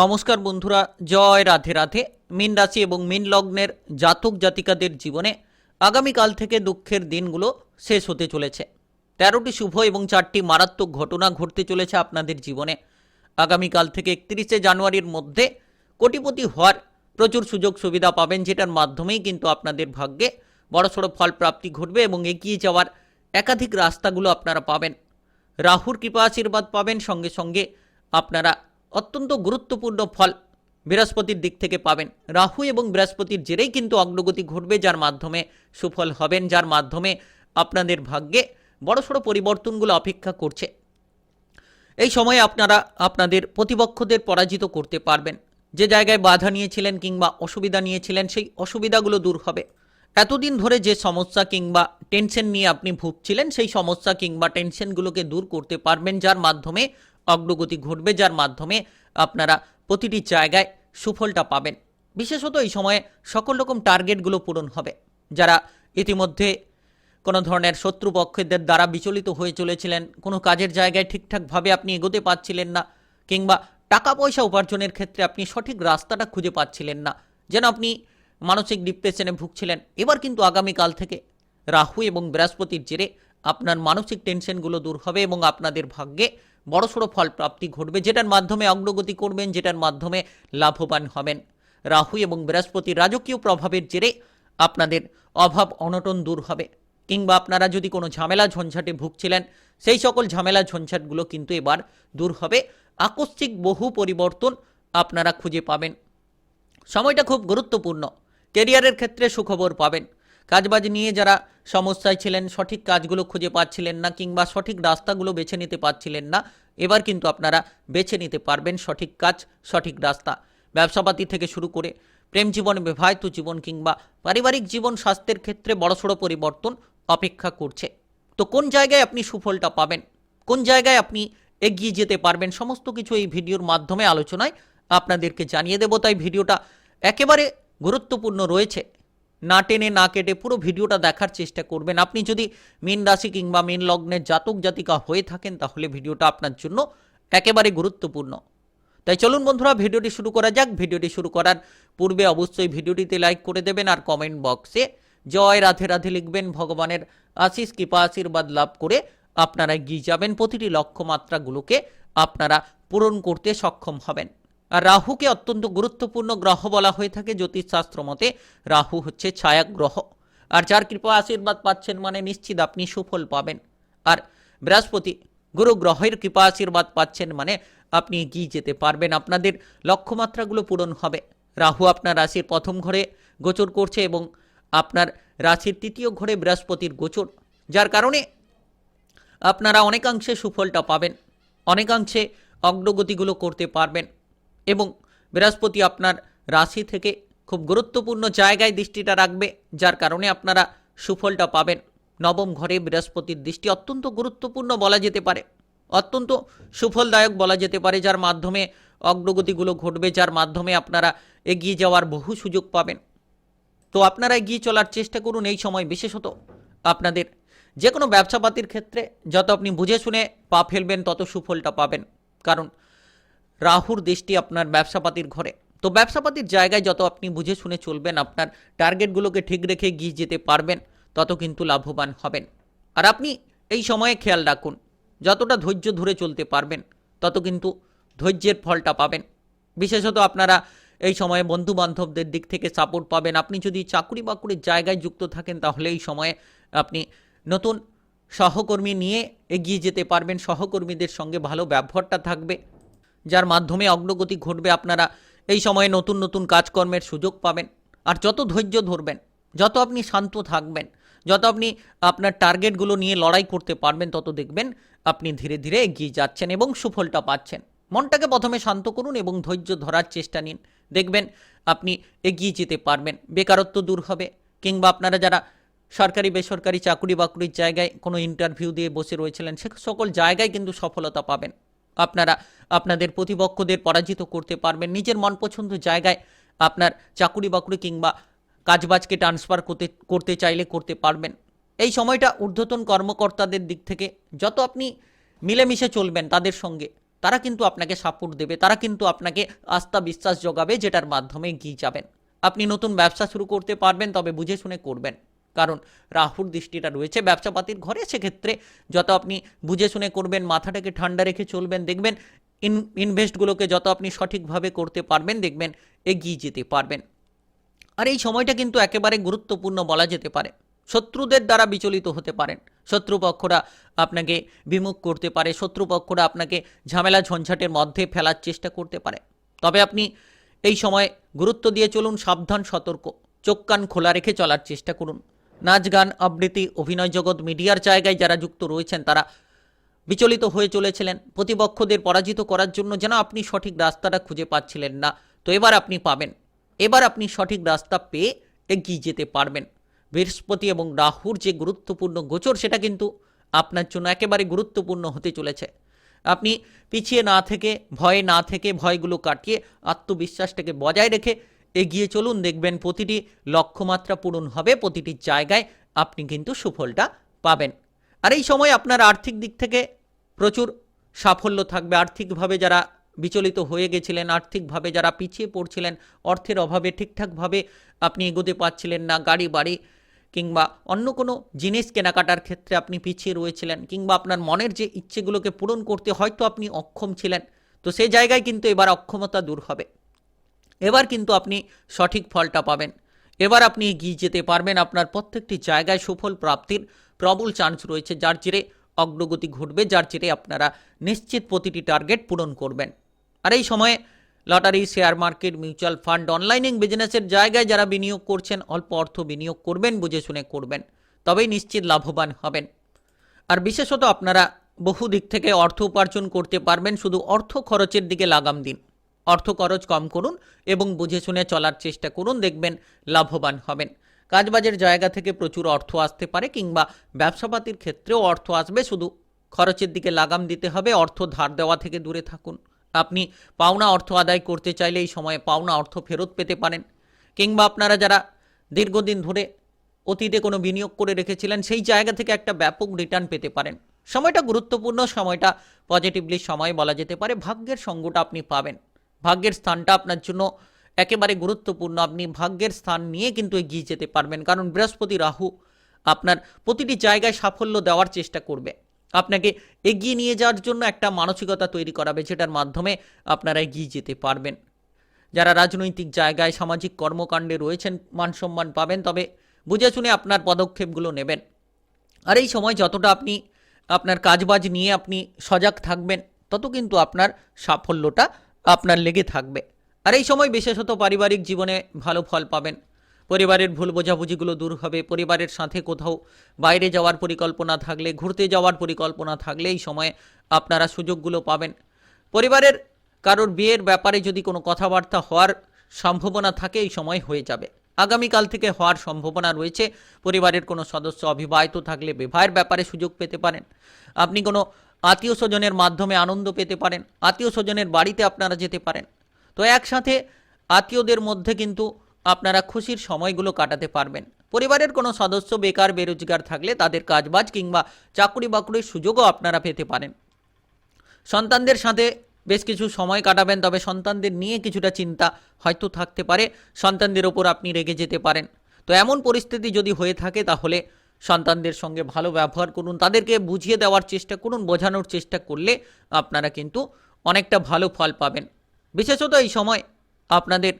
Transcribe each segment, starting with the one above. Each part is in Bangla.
নমস্কার বন্ধুরা, জয় রাধে রাধে। মিন রাশি এবং মিন লগ্নের জাতক জাতিকাদের জীবনে আগামীকাল থেকে দুঃখের দিনগুলো শেষ হতে চলেছে। তেরোটি শুভ এবং চারটি মারাত্মক ঘটনা ঘটতে চলেছে আপনাদের জীবনে। আগামীকাল থেকে একত্রিশে জানুয়ারির মধ্যে কোটিপতি হওয়ার প্রচুর সুযোগ সুবিধা পাবেন, যেটার মাধ্যমেই কিন্তু আপনাদের ভাগ্যে বড়সড় ফল প্রাপ্তি ঘটবে এবং এগিয়ে যাওয়ার একাধিক রাস্তাগুলো আপনারা পাবেন। রাহুর কৃপা আশীর্বাদ পাবেন। সঙ্গে সঙ্গে আপনারা অত্যন্ত গুরুত্বপূর্ণ ফল বৃহস্পতির দিক থেকে পাবেন। রাহু এবং বৃহস্পতির জেরেই কিন্তু অগ্রগতি ঘটবে, যার মাধ্যমে সুফল হবেন, যার মাধ্যমে আপনাদের ভাগ্যে বড়সড় পরিবর্তনগুলো অপেক্ষা করছে। এই সময়ে আপনারা, আপনাদের প্রতিপক্ষদের পরাজিত করতে পারবেন। যে জায়গায় বাধা নিয়েছিলেন কিংবা অসুবিধা নিয়েছিলেন, সেই অসুবিধাগুলো দূর হবে। এতদিন ধরে যে সমস্যা কিংবা টেনশন নিয়ে আপনি ভুগছিলেন, সেই সমস্যা কিংবা টেনশনগুলোকে দূর করতে পারবেন, যার মাধ্যমে অগ্রগতি ঘটবে, যার মাধ্যমে আপনারা প্রতিটি জায়গায় সুফলটা পাবেন। বিশেষত এই সময়ে সকল রকম টার্গেটগুলো পূরণ হবে। যারা ইতিমধ্যে কোনো ধরনের শত্রুপক্ষদের দ্বারা বিচলিত হয়ে চলেছিলেন, কোনো কাজের জায়গায় ঠিকঠাকভাবে আপনি এগোতে পারছিলেন না, কিংবা টাকা পয়সা উপার্জনের ক্ষেত্রে আপনি সঠিক রাস্তাটা খুঁজে পাচ্ছিলেন না, যেন আপনি মানসিক ডিপ্রেশনে ভুগছিলেন। এবার কিন্তু আগামীকাল থেকে রাহু এবং বৃহস্পতির জেরে আপনার মানসিক টেনশনগুলো দূর হবে এবং আপনাদের ভাগ্যে বড়সড় ফল প্রাপ্তি ঘটবে, যেটার মাধ্যমে অগ্রগতি করবেন, যেটার মাধ্যমে লাভবান হবেন। রাহু এবং বৃহস্পতির রাজকীয় প্রভাবের জেরে আপনাদের অভাব অনটন দূর হবে। কিংবা আপনারা যদি কোনো ঝামেলা ঝঞ্ঝাটে ভুগছিলেন, সেই সকল ঝামেলা ঝঞ্ঝাটগুলো কিন্তু এবার দূর হবে। আকস্মিক বহু পরিবর্তন আপনারা খুঁজে পাবেন। সময়টা খুব গুরুত্বপূর্ণ। কেরিয়ারের ক্ষেত্রে সুখবর পাবেন। কাজবাজ নিয়ে যারা সমস্যায় ছিলেন, সঠিক কাজগুলো খুঁজে পাচ্ছিলেন না কিংবা সঠিক রাস্তাগুলো বেছে নিতে পারছিলেন না, এবার কিন্তু আপনারা বেছে নিতে পারবেন সঠিক কাজ, সঠিক রাস্তা। ব্যবসাপাতি থেকে শুরু করে প্রেম জীবন, বিবাহিত জীবন কিংবা পারিবারিক জীবন, স্বাস্থ্যের ক্ষেত্রে বড়সড় পরিবর্তন অপেক্ষা করছে। তো কোন জায়গায় আপনি সুফলটা পাবেন? কোন জায়গায় আপনি এগিয়ে যেতে পারবেন? সমস্ত কিছু এই ভিডিওর মাধ্যমে আলোচনায় আপনাদেরকে জানিয়ে দেবো। তাই ভিডিওটা একেবারে গুরুত্বপূর্ণ রয়েছে। না টেনে, না কেটে পুরো ভিডিওটা দেখার চেষ্টা করবেন। আপনি যদি মীন রাশি কিংবা মীন লগ্নের জাতক, জাতিকা হয়ে থাকেন, তাহলে ভিডিওটা আপনার জন্য একেবারে গুরুত্বপূর্ণ। তাই চলুন বন্ধুরা, ভিডিওটি শুরু করা যাক। ভিডিওটি শুরু করার পূর্বে অবশ্যই ভিডিওটিতে লাইক করে দেবেন আর কমেন্ট বক্সে জয় রাধে রাধে লিখবেন। ভগবানের আশিস কৃপা, আশীর্বাদ লাভ করে আপনারা এগিয়ে যাবেন। প্রতিটি লক্ষ্যমাত্রাগুলোকে আপনারা পূরণ করতে সক্ষম হবেন। রাহুকে অত্যন্ত গুরুত্বপূর্ণ গ্রহ বলা হয়ে থাকে জ্যোতিষশাস্ত্র মতে। রাহু হচ্ছে ছায়া গ্রহ আর যার কৃপা আশীর্বাদ পাচ্ছেন মানে নিশ্চিত আপনি সুফল পাবেন। আর বৃহস্পতি, গুরু গ্রহের কৃপা আশীর্বাদ পাচ্ছেন মানে আপনি এগিয়ে যেতে পারবেন। আপনাদের লক্ষ্যমাত্রাগুলো পূরণ হবে। রাহু আপনার রাশির প্রথম ঘরে গোচর করছে এবং আপনার রাশির তৃতীয় ঘরে বৃহস্পতির গোচর। যার কারণে আপনারা অনেকাংশে সুফলটা পাবেন। অনেকাংশে অগ্রগতিগুলো করতে পারবেন। এবং বৃহস্পতি আপনার রাশি থেকে খুব গুরুত্বপূর্ণ জায়গায় দৃষ্টিটা রাখবে, যার কারণে আপনারা সুফলটা পাবেন। নবম ঘরে বৃহস্পতির দৃষ্টি অত্যন্ত গুরুত্বপূর্ণ বলা যেতে পারে। অত্যন্ত সুফলদায়ক বলা যেতে পারে, যার মাধ্যমে অগ্রগতিগুলো ঘটবে, যার মাধ্যমে আপনারা এগিয়ে যাওয়ার বহু সুযোগ পাবেন। তো আপনারা এগিয়ে চলার চেষ্টা করুন এই সময় বিশেষত। আপনাদের যে কোনো ব্যবসাপাতির ক্ষেত্রে যত আপনি বুঝে শুনে পা ফেলবেন, তত সুফলটা পাবেন। কারণ রাহুর দৃষ্টি আপনার ব্যবসাপাতির ঘরে। তো ব্যবসাপাতির জায়গায় যত আপনি বুঝে শুনে চলবেন, আপনার টার্গেটগুলোকে ঠিক রেখে গিয়ে যেতে পারবেন, তত কিন্তু লাভবান হবেন। আর আপনি এই সময়ে খেয়াল রাখুন, যতটা ধৈর্য ধরে চলতে পারবেন, তত কিন্তু ধৈর্যের ফলটা পাবেন। বিশেষত আপনারা এই সময়ে বন্ধু বান্ধবদের দিক থেকে সাপোর্ট পাবেন। আপনি যদি চাকুরি বাকুরির জায়গায় যুক্ত থাকেন, তাহলে এই সময়ে আপনি নতুন সহকর্মী নিয়ে এগিয়ে যেতে পারবেন। সহকর্মীদের সঙ্গে ভালো ব্যবহারটা থাকবে। যার মাধ্যমে অগ্রগতি ঘটবে, আপনারা এই সময়ে নতুন নতুন কাজকর্মের সুযোগ পাবেন। আর যত ধৈর্য ধরবেন, যত আপনি শান্ত থাকবেন, যত আপনি আপনার টার্গেটগুলো নিয়ে লড়াই করতে পারবেন, তত দেখবেন আপনি ধীরে ধীরে এগিয়ে যাচ্ছেন এবং সুফলটা পাচ্ছেন। মনটাকে প্রথমে শান্ত করুন এবং ধৈর্য ধরার চেষ্টা নিন। দেখবেন আপনি এগিয়ে যেতে পারবেন, বেকারত্ব দূর হবে, কিংবা আপনারা যারা সরকারি, বেসরকারি চাকুরি বাকুরির জায়গায় কোনো ইন্টারভিউ দিয়ে বসে রয়েছিলেন, সে সকল জায়গায় কিন্তু সফলতা পাবেন। আপনারা, আপনাদের প্রতিপক্ষদের পরাজিত করতে পারবেন। নিজের মন পছন্দ জায়গায় আপনার চাকুরি বাকুরি কিংবা কাজবাজকে ট্রান্সফার করতে করতে চাইলে করতে পারবেন। এই সময়টা ঊর্ধ্বতন কর্মকর্তাদের দিক থেকে যত আপনি মিলেমিশে চলবেন তাদের সঙ্গে, তারা কিন্তু আপনাকে সাপোর্ট দেবে, তারা কিন্তু আপনাকে আস্থা বিশ্বাস যোগাবে, যেটার মাধ্যমে গিয়ে যাবেন। আপনি নতুন ব্যবসা শুরু করতে পারবেন, তবে বুঝে শুনে করবেন। কারণ রাহুর দৃষ্টিটা রয়েছে ব্যবসাপাতির ঘরে, সেক্ষেত্রে যত আপনি বুঝে শুনে করবেন, মাথাটাকে ঠান্ডা রেখে চলবেন, দেখবেন ইন, ইনভেস্টগুলোকে যত আপনি সঠিকভাবে করতে পারবেন, দেখবেন এগিয়ে যেতে পারবেন। আর এই সময়টা কিন্তু একেবারে গুরুত্বপূর্ণ বলা যেতে পারে। শত্রুদের দ্বারা বিচলিত হতে পারেন। শত্রুপক্ষরা আপনাকে বিমুখ করতে পারে, শত্রুপক্ষরা আপনাকে ঝামেলা ঝঞ্ঝাটের মধ্যে ফেলার চেষ্টা করতে পারে। তবে আপনি এই সময় গুরুত্ব দিয়ে চলুন, সাবধান, সতর্ক, চোখ কান খোলা রেখে চলার চেষ্টা করুন। নাচ, গান, আবৃত্তি, অভিনয় জগৎ, মিডিয়ার জায়গায় যারা যুক্ত রয়েছেন, তারা বিচলিত হয়ে চলেছিলেন। প্রতিপক্ষদের পরাজিত করার জন্য যেন আপনি সঠিক রাস্তাটা খুঁজে পাচ্ছিলেন না। তো এবার আপনি পাবেন। এবার আপনি সঠিক রাস্তা পেয়ে এগিয়ে যেতে পারবেন। বৃহস্পতি এবং রাহুর যে গুরুত্বপূর্ণ গোচর, সেটা কিন্তু আপনার জন্য একেবারে গুরুত্বপূর্ণ হতে চলেছে। আপনি পিছিয়ে না থেকে, ভয়ে না থেকে ভয়গুলো কাটিয়ে আত্মবিশ্বাসটাকে বজায় রেখে এগিয়ে চলুন, দেখবেন প্রতিটি লক্ষ্যমাত্রা পূরণ হবে, প্রতিটি জায়গায় আপনি কিন্তু সুফলটা পাবেন। আর এই সময় আপনার আর্থিক দিক থেকে প্রচুর সাফল্য থাকবে। আর্থিকভাবে যারা বিচলিত হয়ে গেছিলেন, আর্থিকভাবে যারা পিছিয়ে পড়ছিলেন, অর্থের অভাবে ঠিকঠাকভাবে আপনি এগোতে পারছিলেন না গাড়ি বাড়ি কিংবা অন্য কোনো জিনিস কেনাকাটার ক্ষেত্রে আপনি পিছিয়ে রয়েছিলেন কিংবা আপনার মনের যে ইচ্ছেগুলোকে পূরণ করতে হয়তো আপনি অক্ষম ছিলেন, তো সেই জায়গায় কিন্তু এবার অক্ষমতা দূর হবে। এবার কিন্তু আপনি সঠিক ফলটা পাবেন। এবার আপনি এগিয়ে যেতে পারবেন আপনার প্রত্যেকটি জায়গায় সুফল প্রাপ্তির প্রবল চান্স রয়েছে, যার জেরে অগ্রগতি ঘটবে, যার জেরে আপনারা নিশ্চিত প্রতিটি টার্গেট পূরণ করবেন। আর এই সময়ে lottery share market mutual fund অনলাইনিং বিজনেসের জায়গায় যারা বিনিয়োগ করছেন, অল্প অর্থ বিনিয়োগ করবেন, বুঝে শুনে করবেন। তবেই নিশ্চিত লাভবান হবেন। আর বিশেষত আপনারা বহু দিক থেকে অর্থ উপার্জন করতে পারবেন, শুধু অর্থ খরচের দিকে লাগাম দিন। অর্থ খরচ কম করুন এবং বুঝে শুনে চলার চেষ্টা করুন, দেখবেন লাভবান হবেন। কাজবাজের জায়গা থেকে প্রচুর অর্থ আসতে পারে কিংবা ব্যবসাপাতির ক্ষেত্রেও অর্থ আসবে, শুধু খরচের দিকে লাগাম দিতে হবে, অর্থ ধার দেওয়া থেকে দূরে থাকুন। আপনি পাওনা অর্থ আদায় করতে চাইলে এই সময়ে পাওনা অর্থ ফেরত পেতে পারেন। কিংবা আপনারা যারা দীর্ঘদিন ধরে অতীতে কোনো বিনিয়োগ করে রেখেছিলেন, সেই জায়গা থেকে একটা ব্যাপক রিটার্ন পেতে পারেন। সময়টা গুরুত্বপূর্ণ, সময়টা পজিটিভলি সময় বলা যেতে পারে, ভাগ্যের সঙ্গটা আপনি পাবেন। ভাগ্যের স্থানটা আপনার জন্য একেবারে গুরুত্বপূর্ণ। আপনি ভাগ্যের স্থান নিয়ে কিন্তু এগিয়ে যেতে পারবেন, কারণ বৃহস্পতি রাহু আপনার প্রতিটি জায়গায় সাফল্য দেওয়ার চেষ্টা করবে। আপনাকে এগিয়ে নিয়ে যাওয়ার জন্য একটা মানসিকতা তৈরি করাবে, যেটার মাধ্যমে আপনারা এগিয়ে যেতে পারবেন। যারা রাজনৈতিক জায়গায় সামাজিক কর্মকাণ্ডে রয়েছেন, মান সম্মান পাবেন, তবে বুঝে শুনে আপনার পদক্ষেপগুলো নেবেন। আর এই সময় যতটা আপনি আপনার কাজবাজ নিয়ে আপনি সজাগ থাকবেন, তত কিন্তু আপনার সাফল্যটা আপনার লেগে থাকবে। আর এই সময় বিশেষত পারিবারিক জীবনে ভালো ফল পাবেন। পরিবারের ভুল বোঝাবুঝিগুলো দূর হবে। পরিবারের সাথে কোথাও বাইরে যাওয়ার পরিকল্পনা থাকলে, ঘুরতে যাওয়ার পরিকল্পনা থাকলে এই সময়ে আপনারা সুযোগগুলো পাবেন। পরিবারের কারোর বিয়ের ব্যাপারে যদি কোনো কথাবার্তা হওয়ার সম্ভাবনা থাকে, এই সময় হয়ে যাবে। আগামীকাল থেকে হওয়ার সম্ভাবনা রয়েছে। পরিবারের কোনো সদস্য অবিবাহিত থাকলে বিবাহের ব্যাপারে সুযোগ পেতে পারেন। আপনি কোনো আত্মীয় স্বজনের মাধ্যমে আনন্দ পেতে পারেন, আত্মীয় স্বজনের বাড়িতে আপনারা যেতে পারেন। তো একসাথে আত্মীয়দের মধ্যে কিন্তু আপনারা খুশির সময়গুলো কাটাতে পারবেন। পরিবারের কোনো সদস্য বেকার, বেরোজগার থাকলে তাদের কাজবাজ কিংবা চাকরি বাকরির সুযোগও আপনারা পেতে পারেন। সন্তানদের সাথে বেশ কিছু সময় কাটাবেন, তবে সন্তানদের নিয়ে কিছুটা চিন্তা হয়তো থাকতে পারে। সন্তানদের ওপর আপনি রেগে যেতে পারেন। তো এমন পরিস্থিতি যদি হয়ে থাকে তাহলে সন্তানদের সঙ্গে ভালো ব্যবহার করুন, তাদেরকে বুঝিয়ে দেওয়ার চেষ্টা করুন, বোঝানোর চেষ্টা করলে আপনারা কিন্তু অনেকটা ভালো ফল পাবেন। বিশেষত এই সময় আপনাদের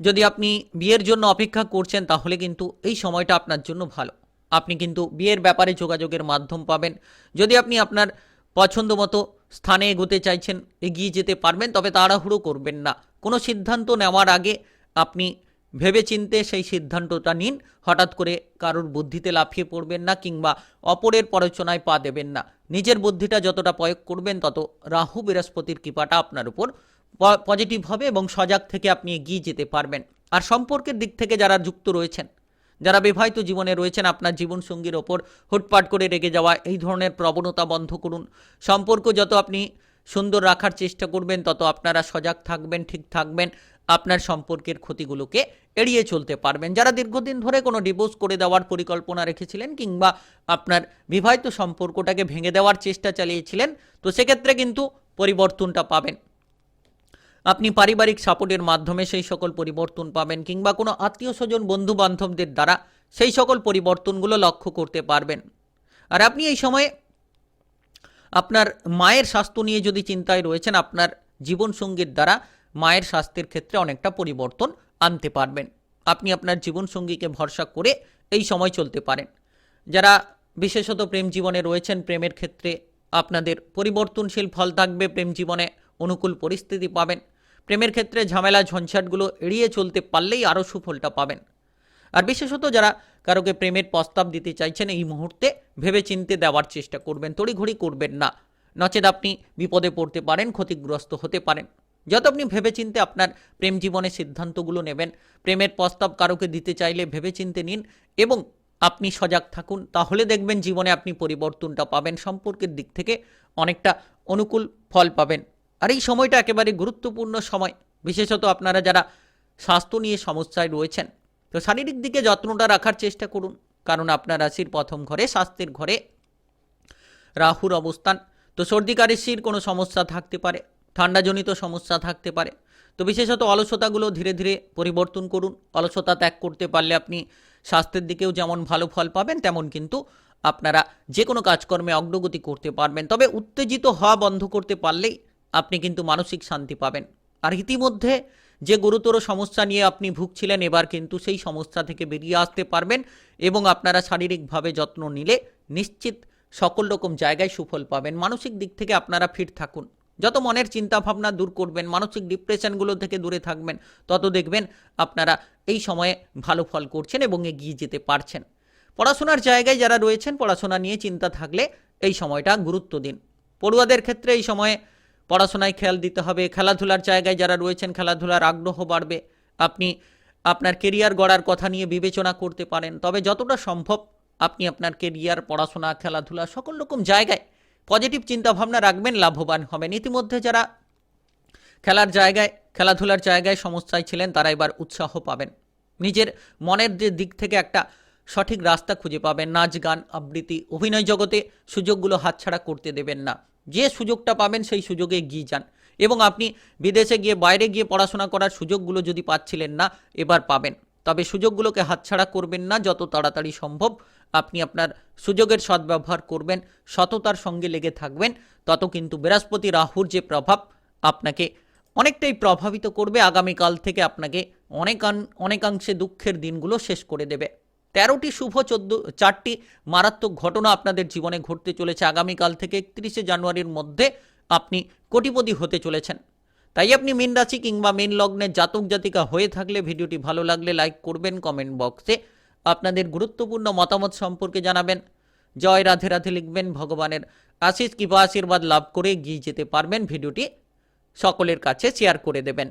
যদি আপনি বিয়ের জন্য অপেক্ষা করছেন, তাহলে কিন্তু এই সময়টা আপনার জন্য ভালো। আপনি কিন্তু বিয়ের ব্যাপারে যোগাযোগের মাধ্যম পাবেন। যদি আপনি আপনার পছন্দ মতো স্থানে এগোতে চাইছেন, এগিয়ে যেতে পারবেন, তবে তাড়াহুড়ো করবেন না। কোনো সিদ্ধান্ত নেওয়ার আগে আপনি ভেবেচিন্তে সেই সিদ্ধান্তটা নিন। হঠাৎ করে কারোর বুদ্ধিতে লাফিয়ে পড়বেন না কিংবা অপরের পরচনায় পা দেবেন না। নিজের বুদ্ধিটা যতটা প্রয়োগ করবেন, তত রাহু বৃহস্পতির কৃপাটা আপনার উপর পজিটিভ হবে এবং সজাগ থেকে আপনি এগিয়ে যেতে পারবেন। আর সম্পর্কের দিক থেকে যারা যুক্ত রয়েছেন, যারা বিবাহিত জীবনে রয়েছেন, আপনার জীবনসঙ্গীর ওপর হুটপাট করে রেগে যাওয়া, এই ধরনের প্রবণতা বন্ধ করুন। সম্পর্ক যত আপনি সুন্দর রাখার চেষ্টা করবেন, তত আপনারা সজাগ থাকবেন, ঠিক থাকবেন, আপনার সম্পর্কের ক্ষতিগুলোকে এড়িয়ে চলতে পারবেন। যারা দীর্ঘদিন ধরে কোনো ডিভোর্স করে দেওয়ার পরিকল্পনা রেখেছিলেন কিংবা আপনার বিবাহিত সম্পর্কটাকে ভেঙে দেওয়ার চেষ্টা চালিয়েছিলেন, তো সেক্ষেত্রে কিন্তু পরিবর্তনটা পাবেন। আপনি পারিবারিক সাপোর্টের মাধ্যমে সেই সকল পরিবর্তন পাবেন কিংবা কোনো আত্মীয় স্বজন বন্ধু বান্ধবদের দ্বারা সেই সকল পরিবর্তনগুলো লক্ষ্য করতে পারবেন। আর আপনি এই সময়ে আপনার মায়ের স্বাস্থ্য নিয়ে যদি চিন্তায় রয়েছেন, আপনার জীবনসঙ্গীর দ্বারা মায়ের স্বাস্থ্যের ক্ষেত্রে অনেকটা পরিবর্তন আনতে পারবেন। আপনি আপনার জীবনসঙ্গীকে ভরসা করে এই সময় চলতে পারেন। যারা বিশেষত প্রেম জীবনে রয়েছেন, প্রেমের ক্ষেত্রে আপনাদের পরিবর্তনশীল ফল থাকবে, প্রেম জীবনে অনুকূল পরিস্থিতি পাবেন। প্রেমের ক্ষেত্রে ঝামেলা, ঝঞ্ঝাটগুলো এড়িয়ে চলতে পারলেই আরও সুফলটা পাবেন। আর বিশেষত যারা কারোকে প্রেমের প্রস্তাব দিতে চাইছেন, এই মুহূর্তে ভেবে চিনতে দেওয়ার চেষ্টা করবেন, তড়িঘড়ি করবেন না। নচেত আপনি বিপদে পড়তে পারেন, ক্ষতিগ্রস্ত হতে পারেন। যত আপনি ভেবেচিন্তে আপনার প্রেম জীবনের সিদ্ধান্তগুলো নেবেন, প্রেমের প্রস্তাব কারোকে দিতে চাইলে ভেবেচিন্তে নিন এবং আপনি সজাগ থাকুন, তাহলে দেখবেন জীবনে আপনি পরিবর্তনটা পাবেন, সম্পর্কের দিক থেকে অনেকটা অনুকূল ফল পাবেন। আর এই সময়টা একেবারে গুরুত্বপূর্ণ সময়। বিশেষত আপনারা যারা স্বাস্থ্য নিয়ে সমস্যায় রয়েছেন তো শারীরিক দিকে যত্নটা রাখার চেষ্টা করুন। কারণ আপনার রাশির প্রথম ঘরে, স্বাস্থ্যের ঘরে রাহুর অবস্থান। তো সর্দি কারেসির কোনো সমস্যা থাকতে পারে, ঠান্ডাজনিত সমস্যা থাকতে পারে। তো বিশেষত অলসতাগুলো ধীরে ধীরে পরিবর্তন করুন। অলসতা ত্যাগ করতে পারলে আপনি স্বাস্থ্যের দিকেও যেমন ভালো ফল পাবেন, তেমন কিন্তু আপনারা যে কোনো কাজকর্মে অগ্রগতি করতে পারবেন। তবে উত্তেজিত হওয়া বন্ধ করতে পারলেই আপনি কিন্তু মানসিক শান্তি পাবেন। আর ইতিমধ্যে যে গুরুতর সমস্যা নিয়ে আপনি ভুগছিলেন, এবার কিন্তু সেই সমস্যা থেকে বেরিয়ে আসতে পারবেন এবং আপনারা শারীরিকভাবে যত্ন নিলে নিশ্চিত সকল রকম জায়গায় সুফল পাবেন। মানসিক দিক থেকে আপনারা ফিট থাকুন। যত মনের চিন্তা ভাবনা দূর করবেন, মানসিক ডিপ্রেশনগুলো থেকে দূরে থাকবেন, তত দেখবেন আপনারা এই সময়ে ভালো ফল করছেন এবং এগিয়ে যেতে পারছেন। পড়াশোনার জায়গায় যারা রয়েছেন, পড়াশোনা নিয়ে চিন্তা থাকলে এই সময়টা গুরুত্ব দিন। পড়ুয়াদের ক্ষেত্রে এই সময়ে পড়াশোনায় খেয়াল দিতে হবে। খেলাধুলার জায়গায় যারা রয়েছেন, খেলাধুলার আগ্রহ বাড়বে। আপনি আপনার কেরিয়ার গড়ার কথা নিয়ে বিবেচনা করতে পারেন। তবে যতটা সম্ভব আপনি আপনার কেরিয়ার পড়াশোনা, খেলাধুলা সকল রকম জায়গায় পজিটিভ চিন্তাভাবনা রাখবেন, লাভবান হবেন। ইতিমধ্যে যারা খেলার জায়গায়, খেলাধুলার জায়গায় সমস্যায় ছিলেন, তারা এবার উৎসাহ পাবেন। নিজের মনের যে দিক থেকে একটা সঠিক রাস্তা খুঁজে পাবেন। নাচ, গান, আবৃত্তি, অভিনয় জগতে সুযোগগুলো হাতছাড়া করতে দেবেন না। যে সুযোগটা পাবেন সেই সুযোগে গিয়ে যান। এবং আপনি বিদেশে গিয়ে বাইরে গিয়ে পড়াশোনা করার সুযোগগুলো যদি পাচ্ছিলেন না, এবার পাবেন। তবে সুযোগগুলোকে হাতছাড়া করবেন না, যত তাড়াতাড়ি সম্ভব আপনি আপনার সুযোগের সদ্ব্যবহার করবেন, সততার সঙ্গে লেগে থাকবেন, তত কিন্তু বৃহস্পতি রাহুর যে প্রভাব আপনাকে অনেকটাই প্রভাবিত করবে, আগামীকাল থেকে আপনাকে অনেকান, অনেকাংশে দুঃখের দিনগুলো শেষ করে দেবে। তেরোটি শুভ, চোদ্দ, চারটি মারাত্মক ঘটনা আপনাদের জীবনে ঘটতে চলেছে। আগামীকাল থেকে একত্রিশে জানুয়ারির মধ্যে আপনি কোটিপতি হতে চলেছেন। তাই আপনি মীন রাশি কিংবা মীন লগ্নে জাতক জাতিকা হয়ে থাকলে ভিডিওটি ভালো লাগলে লাইক করবেন, কমেন্ট বক্সে আপনাদের গুরুত্বপূর্ণ মতামত সম্পর্কে জানাবেন। জয় রাধে রাধে লিখবেন, ভগবানের আশিস কিবা আশীর্বাদ লাভ করে এগিয়ে যেতে পারবেন। ভিডিওটি সকলের কাছে শেয়ার করে দেবেন।